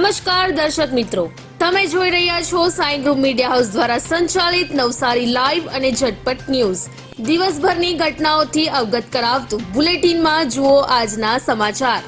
નમસ્કાર દર્શક મિત્રો. તમે જોઈ રહ્યા છો સાઈ ગ્રુપ મીડિયા હાઉસ દ્વારા સંચાલિત નવસારી લાઈવ અને ઝટપટ ન્યૂઝ. દિવસભરની ઘટનાઓથી અવગત કરાવતું બુલેટિનમાં જુઓ આજના સમાચાર.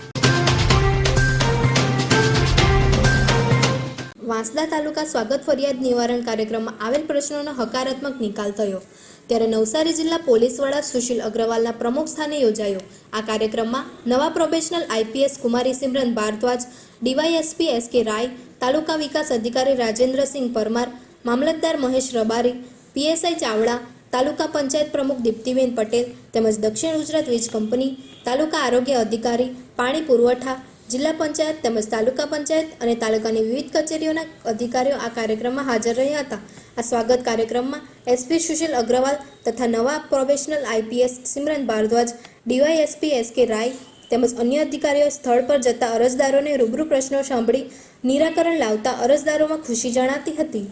વાંસદા તાલુકા સ્વાગત ફરિયાદ નિવારણ કાર્યક્રમમાં આવેલ પ્રશ્નોનો હકારાત્મક નિકાલ થયો. ત્યારે નવસારી જિલ્લા પોલીસ વડા સુશીલ અગ્રવાલના પ્રમુખ સ્થાને યોજાયો. આ કાર્યક્રમમાં નવા પ્રોબેશનલ આઈપીએસ કુમારી Simran Bhardwaj DYSP S K Rai, તાલુકા વિકાસ અધિકારી રાજેન્દ્રસિંહ પરમાર, મામલતદાર મહેશ રબારી, પીએસઆઈ ચાવડા, તાલુકા પંચાયત પ્રમુખ દીપ્તિબેન પટેલ તેમજ દક્ષિણ ગુજરાત વીજ કંપની, તાલુકા આરોગ્ય અધિકારી પાણી પુરવઠા, જિલ્લા પંચાયત તેમજ તાલુકા પંચાયત અને તાલુકાની વિવિધ કચેરીઓના અધિકારીઓ આ કાર્યક્રમમાં હાજર રહ્યા હતા. આ સ્વાગત કાર્યક્રમમાં એસપી સુશીલ અગ્રવાલ તથા નવા professional IPS Simran Bhardwaj, DYSP S K Rai તેમજ અન્ય અધિકારીઓ સ્થળ પર જતા અરજદારોને રૂબરૂ પ્રશ્નો સાંભળી નિરાકરણ લાવતા અરજદારોમાં ખુશી જણાતી હતી.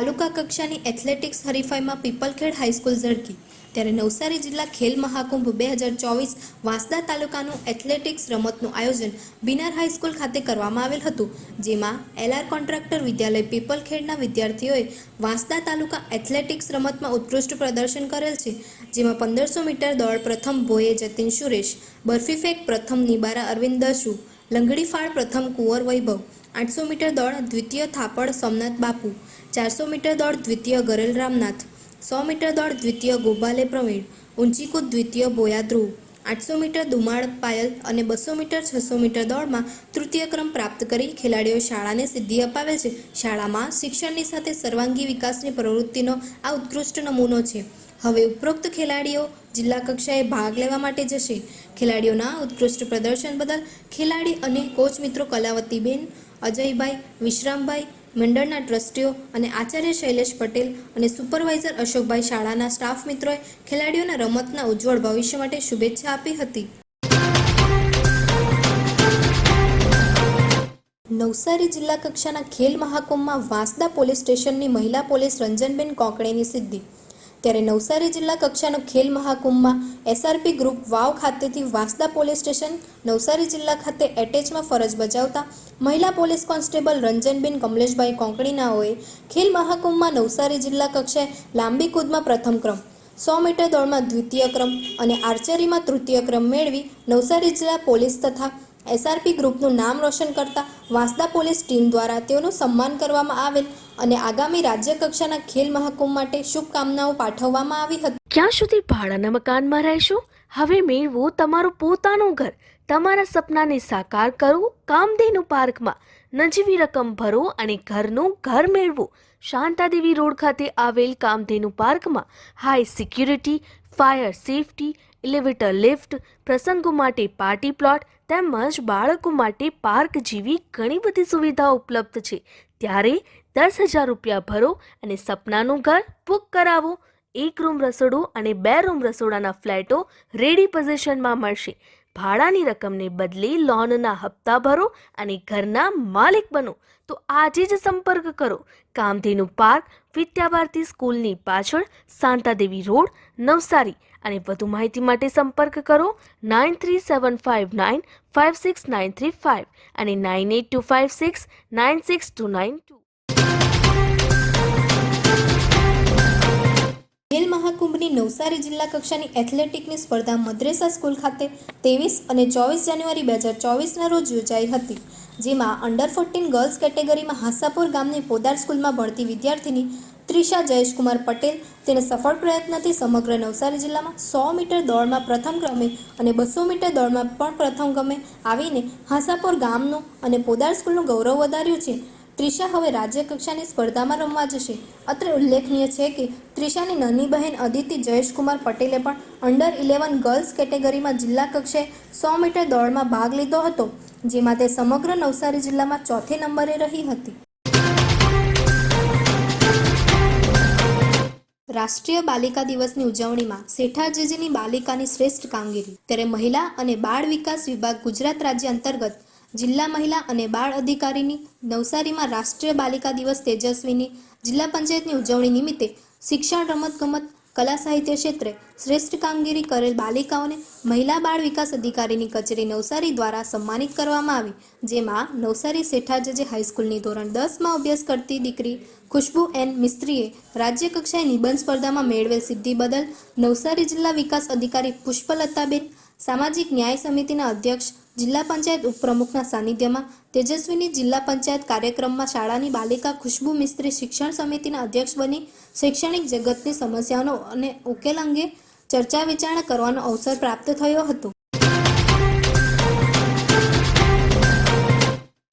તાલુકા કક્ષાની એથ્લેટિક્સ હરીફાઈમાં પીપલખેડ હાઈસ્કૂલ ઝળકી ત્યારે નવસારી જિલ્લા ખેલ મહાકુંભ બે હજાર ચોવીસ વાંસદા તાલુકાનું એથ્લેટિક્સ રમતનું આયોજન બિનાર હાઈસ્કૂલ ખાતે કરવામાં આવેલ હતું, જેમાં એલઆર કોન્ટ્રાક્ટર વિદ્યાલય પીપલખેડના વિદ્યાર્થીઓએ વાંસદા તાલુકા એથ્લેટિક્સ રમતમાં ઉત્કૃષ્ટ પ્રદર્શન કરેલ છે, જેમાં પંદરસો મીટર દોડ પ્રથમ ભોયે જતીન સુરેશ, બરફી ફેંક પ્રથમ નિબારા અરવિંદ દસુ, લંગડી ફાળ પ્રથમ કુંવર વૈભવ, આઠસો મીટર દોડ દ્વિતીય થાપડ સોમનાથ બાપુ ચારસો મીટર દોડ દ્વિતીય ગરેલ રામનાથ, સો મીટર દોડ દ્વિતીય ગોપાલે પ્રવીણ, ઊંચીકૂદ દ્વિતીય બોયા ધ્રુવ, આઠસો મીટર દુમાળ પાયલ અને બસો મીટર છસો મીટર દોડમાં તૃતીય ક્રમ પ્રાપ્ત કરી ખેલાડીઓ શાળાને સિદ્ધિ અપાવે છે. શાળામાં શિક્ષણની સાથે સર્વાંગી વિકાસની પ્રવૃત્તિનો આ ઉત્કૃષ્ટ નમૂનો છે. હવે ઉપરોક્ત ખેલાડીઓ જિલ્લા કક્ષાએ ભાગ લેવા માટે જશે. ખેલાડીઓના ઉત્કૃષ્ટ પ્રદર્શન બદલ ખેલાડી અને કોચ મિત્રો કલાવતીબેન, અજયભાઈ, વિશ્રામભાઈ મંડળના ટ્રસ્ટીઓ અને આચાર્ય શૈલેષ પટેલ અને સુપરવાઇઝર અશોકભાઈ શાળાના સ્ટાફ મિત્રોએ ખેલાડીઓના રમતના ઉજ્જવળ ભવિષ્ય માટે શુભેચ્છા આપી હતી. નવસારી જિલ્લા કક્ષાના ખેલ મહાકુંભમાં વાંસદા પોલીસ સ્ટેશનની મહિલા પોલીસ રંજનબેન કોંકણેની સિદ્ધિ ત્યારે નવસારી જિલ્લા કક્ષાનો ખેલ મહાકુંભમાં એસઆરપી ગ્રુપ વાવ ખાતેથી વાંસદા પોલીસ સ્ટેશન, નવસારી જિલ્લા ખાતે એટેચમાં ફરજ બજાવતા મહિલા પોલીસ કોન્સ્ટેબલ રંજનબેન કમલેશભાઈ કોંકણીનાઓએ ખેલ મહાકુંભમાં નવસારી જિલ્લા કક્ષાએ લાંબી કૂદમાં પ્રથમ ક્રમ, સો મીટર દોડમાં દ્વિતીય ક્રમ અને આર્ચરીમાં તૃતીય ક્રમ મેળવી નવસારી જિલ્લા પોલીસ તથા એસઆરપી ગ્રુપનું નામ રોશન કરતા વાંસદા પોલીસ ટીમ દ્વારા તેઓનું સન્માન કરવામાં આવેલ અને આગામી રાજ્ય કક્ષાના ખેલ મહાકુંભ માટે શુભકામનાઓ પાઠવવામાં આવી હતી. ક્યાં સુધી ભાડાના મકાનમાં રહેશો? હવે મેળવો તમારું પોતાનું ઘર. તમારા સપનાને સાકાર કરો, કામધેનુ પાર્કમાં. નજીવી રકમ ભરો અને ઘરનું ઘર મેળવો. શાંતાદેવી રોડ ખાતે આવેલ કામધેનુ પાર્કમાં high security, fire safety elevator lift, પ્રસંગો માટે પાર્ટી પ્લોટ તેમજ બાળકો માટે પાર્ક જેવી ઘણી બધી સુવિધાઓ ઉપલબ્ધ છે. ત્યારે દસ હજાર રૂપિયા ભરો અને સપનાનું ઘર બુક કરાવો. એક રૂમ રસોડું અને બે રૂમ રસોડાના ફ્લેટો રેડી પોઝિશનમાં મળશે. ભાડાની રકમને બદલે લોનના હપ્તા ભરો અને ઘરના માલિક બનો. તો આજે જ સંપર્ક કરો. કામધેનુ પાર્ક વિદ્યાભારતી સ્કૂલની પાછળ શાંતાદેવી રોડ, નવસારી. અને વધુ માહિતી માટે સંપર્ક કરો nine three seven five nine five six nine three five અને nine eight two five six nine six two nine two. ખેલ મહાકુંભની નવસારી જિલ્લા કક્ષાની એથ્લેટિકની સ્પર્ધા મદ્રેસા સ્કૂલ ખાતે ત્રેવીસ અને ચોવીસ જાન્યુઆરી બે હજાર ચોવીસના રોજ યોજાઈ હતી, જેમાં અંડર ફોર્ટીન ગર્લ્સ કેટેગરીમાં હાસાપુર ગામની પોદાર સ્કૂલમાં ભણતી વિદ્યાર્થીની ત્રિષા જયેશકુમાર પટેલ તેને સફળ પ્રયત્નથી સમગ્ર નવસારી જિલ્લામાં સો મીટર દોડમાં પ્રથમ ક્રમે અને બસો મીટર દોડમાં પણ પ્રથમ ક્રમે આવીને હાંસાપુર ગામનું અને પોદાર સ્કૂલનું ગૌરવ વધાર્યું છે. ત્રિષા હવે રાજ્ય કક્ષાની સ્પર્ધામાં રમવા જશે. અત્રે ઉલ્લેખનીય છે કે ત્રિષાની નાની બહેન અદિતિ જયેશકુમાર પટેલે પણ અંડર ઇલેવન ગર્લ્સ કેટેગરીમાં જિલ્લા કક્ષાએ સો મીટર દોડમાં ભાગ લીધો હતો, જેમાં તે સમગ્ર નવસારી જિલ્લામાં ચોથે નંબરે રહી હતી. રાષ્ટ્રીય બાલિકા દિવસની ઉજવણીમાં શેઠાજીજીની બાલિકાની શ્રેષ્ઠ કામગીરી. ત્યારે મહિલા અને બાળ વિકાસ વિભાગ ગુજરાત રાજ્ય અંતર્ગત જિલ્લા મહિલા અને બાળ અધિકારીની નવસારીમાં રાષ્ટ્રીય બાલિકા દિવસ તેજસ્વીની જિલ્લા પંચાયતની ઉજવણી નિમિત્તે શિક્ષણ રમતગમત કલા સાહિત્ય ક્ષેત્રે શ્રેષ્ઠ કામગીરી કરેલ બાલિકાઓને મહિલા બાળ વિકાસ અધિકારીની કચેરી નવસારી દ્વારા સન્માનિત કરવામાં આવી, જેમાં નવસારી શેઠાજજે હાઈસ્કૂલની ધોરણ દસમાં અભ્યાસ કરતી દીકરી ખુશ્બુ એન મિસ્ત્રીએ રાજ્ય કક્ષાએ નિબંધ સ્પર્ધામાં મેળવેલ સિદ્ધિ બદલ નવસારી જિલ્લા વિકાસ અધિકારી પુષ્પલતાબેન, સામાજિક ન્યાય સમિતિના અધ્યક્ષ જિલ્લા પંચાયત ઉપપ્રમુખના સાનિધ્યમાં તેજસ્વીની જિલ્લા પંચાયત કાર્યક્રમમાં શાળાની બાલિકા ખુશ્બુ મિસ્ત્રી શિક્ષણ સમિતિના અધ્યક્ષ બની શૈક્ષણિક જગતની સમસ્યાનો અને ઉકેલ અંગે ચર્ચા વિચારણા કરવાનો અવસર પ્રાપ્ત થયો હતો.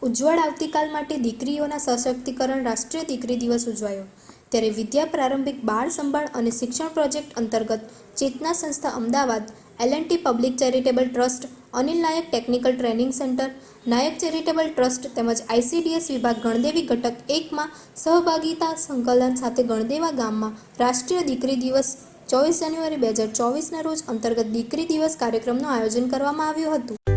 ઉજ્જવળ આવતીકાલ માટે દીકરીઓના સશક્તિકરણ રાષ્ટ્રીય દીકરી દિવસ ઉજવાયો. ત્યારે વિદ્યા પ્રારંભિક બાળ સંભાળ અને શિક્ષણ પ્રોજેક્ટ અંતર્ગત ચેતના સંસ્થા Ahmedabad LNT public charitable trust Anil Nayak technical training centre, Nayak charitable trust તેમજ આઈસીડીએસ વિભાગ ગણદેવી ઘટક એકમાં સહભાગીતા સંકલન સાથે ગણદેવા ગામમાં રાષ્ટ્રીય દીકરી દિવસ ચોવીસ જાન્યુઆરી બે હજાર ચોવીસના રોજ અંતર્ગત દીકરી દિવસ કાર્યક્રમનું આયોજન કરવામાં આવ્યું હતું.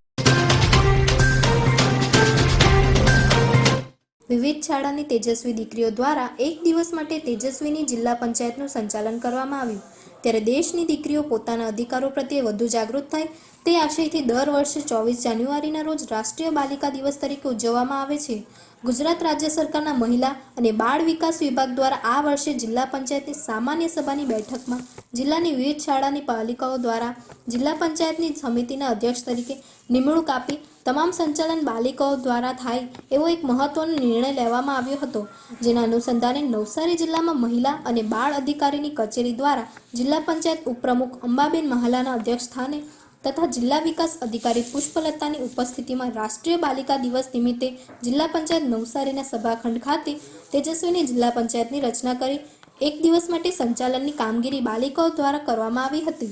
વિવિધ શાળાની તેજસ્વી દીકરીઓ દ્વારા એક દિવસ માટે તેજસ્વીની જિલ્લા પંચાયતનું સંચાલન કરવામાં આવ્યું. ત્યારે દેશની દીકરીઓ પોતાના અધિકારો પ્રત્યે વધુ જાગૃત થાય તે આશયથી દર વર્ષે ચોવીસ જાન્યુઆરીના રોજ રાષ્ટ્રીય બાલિકા દિવસ તરીકે ઉજવવામાં આવે છે. ગુજરાત રાજ્ય સરકારના મહિલા અને બાળ વિકાસ વિભાગ દ્વારા આ વર્ષે જિલ્લા પંચાયતની સામાન્ય સભાની બેઠકમાં જિલ્લાની વિવિધ શાળાની પાલિકાઓ દ્વારા જિલ્લા પંચાયતની સમિતિના અધ્યક્ષ તરીકે નિમણૂક આપી તમામ સંચાલન બાલિકાઓ દ્વારા થાય એવો એક મહત્વનો નિર્ણય લેવામાં આવ્યો હતો. જેના અનુસંધાને નવસારી જિલ્લામાં મહિલા અને બાળ અધિકારીની કચેરી દ્વારા જિલ્લા પંચાયત ઉપપ્રમુખ અંબાબેન મહાલાના અધ્યક્ષ સ્થાને તથા જિલ્લા વિકાસ અધિકારી પુષ્પલતાની ઉપસ્થિતિમાં રાષ્ટ્રીય બાલિકા દિવસ નિમિત્તે જિલ્લા પંચાયત નવસારીના સભાખંડ ખાતે તેજસ્વીની જિલ્લા પંચાયતની રચના કરી એક દિવસ માટે સંચાલનની કામગીરી બાલિકાઓ દ્વારા કરવામાં આવી હતી.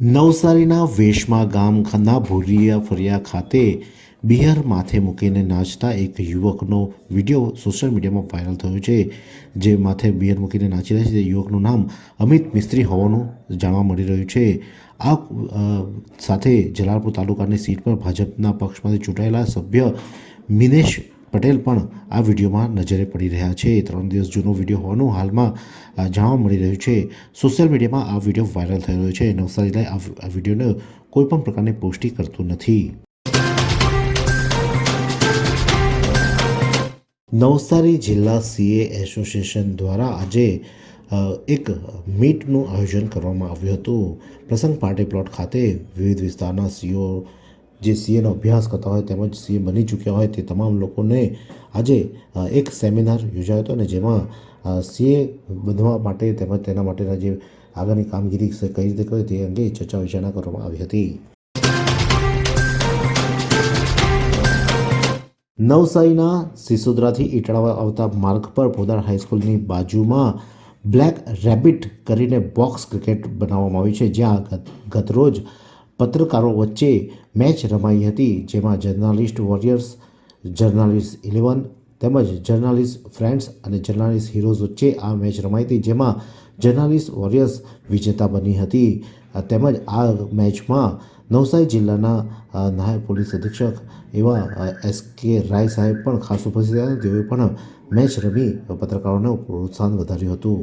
નવસારીના વેશમાં ગામ ખન્ના ભૂરિયા ફરિયા ખાતે બિહાર માથે મૂકીને નાચતા એક યુવકનો વીડિયો સોશિયલ મીડિયામાં વાયરલ થયો છે, જે માથે બિયર મૂકીને નાચી રહ્યા છે. તે યુવકનું નામ અમિત મિસ્ત્રી હોવાનું જાણવા મળી રહ્યું છે. આ સાથે જલાલપુર તાલુકાની સીટ પર ભાજપના પક્ષમાંથી ચૂંટાયેલા સભ્ય મિનેશ પટેલ પણ આ વિડીયોમાં નજરે પડી રહ્યા છે. ત્રણ દિવસ જૂનો વીડિયો હોવાનું હાલમાં જાણવા મળી રહ્યું છે. સોશિયલ મીડિયામાં આ વીડિયો વાયરલ થઈ રહ્યો છે. નવસારી આ વિડીયોને કોઈપણ પ્રકારની પુષ્ટિ કરતું નથી. નવસારી જિલ્લા સીએ એસોસિએશન દ્વારા આજે એક મીટનું આયોજન કરવામાં આવ્યું હતું. પ્રસંગ પાર્ટી પ્લોટ ખાતે વિવિધ વિસ્તારના સીઓ જે સીએનો અભ્યાસ કરતા હોય તેમજ સીએ બની ચૂક્યા હોય તે તમામ લોકોને આજે એક સેમિનાર યોજાયો હતો અને જેમાં સીએ બનવા માટે તેમજ તેના માટેના જે આગળની કામગીરી કઈ રીતે કરે તે અંગે ચર્ચા વિચારણા કરવામાં આવી હતી. નવસારીના સિસોદરાથી ઇટાળા આવતા માર્ગ પર પોદાર હાઈસ્કૂલની બાજુમાં બ્લેક રેબિટ કરીને બોક્સ ક્રિકેટ બનાવવામાં આવી છે, જ્યાં ગત- ગતરોજ પત્રકારો વચ્ચે મેચ રમાઈ હતી, જેમાં જર્નાલિસ્ટ વોરિયર્સ, જર્નાલિસ્ટ ઇલેવન તેમજ જર્નાલિસ્ટ ફ્રેન્ડ્સ અને જર્નાલિસ્ટ હીરોઝ વચ્ચે આ મેચ રમાઈ હતી, જેમાં જર્નાલિસ્ટ વોરિયર્સ વિજેતા બની હતી. તેમજ આ મેચમાં નવસારી જિલ્લાના નાયબ પોલીસ અધિક્ષક એવા એસ કે રાય સાહેબ પણ ખાસ ઉપસ્થિત રહ્યા. તેઓએ પણ મેચ રમી પત્રકારોને પ્રોત્સાહન વધાર્યું હતું.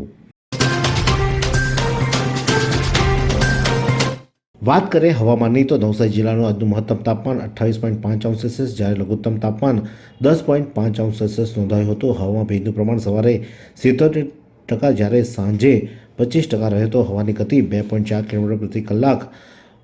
વાત કરીએ હવામાનની, તો નવસારી જિલ્લાનું આજનું મહત્તમ તાપમાન અઠ્ઠાવીસ પોઈન્ટ પાંચ અંશ સેલ્સિયસ જ્યારે લઘુત્તમ તાપમાન દસ પોઈન્ટ પાંચ અંશ સેલ્સિયસ નોંધાયું હતું. હવામાં ભેજનું પ્રમાણ સવારે સિત્તોતેર ટકા, જ્યારે સાંજે પચીસ ટકા રહ્યો હતો. હવાની ગતિ બે પોઈન્ટ ચાર કિલોમીટર પ્રતિ કલાક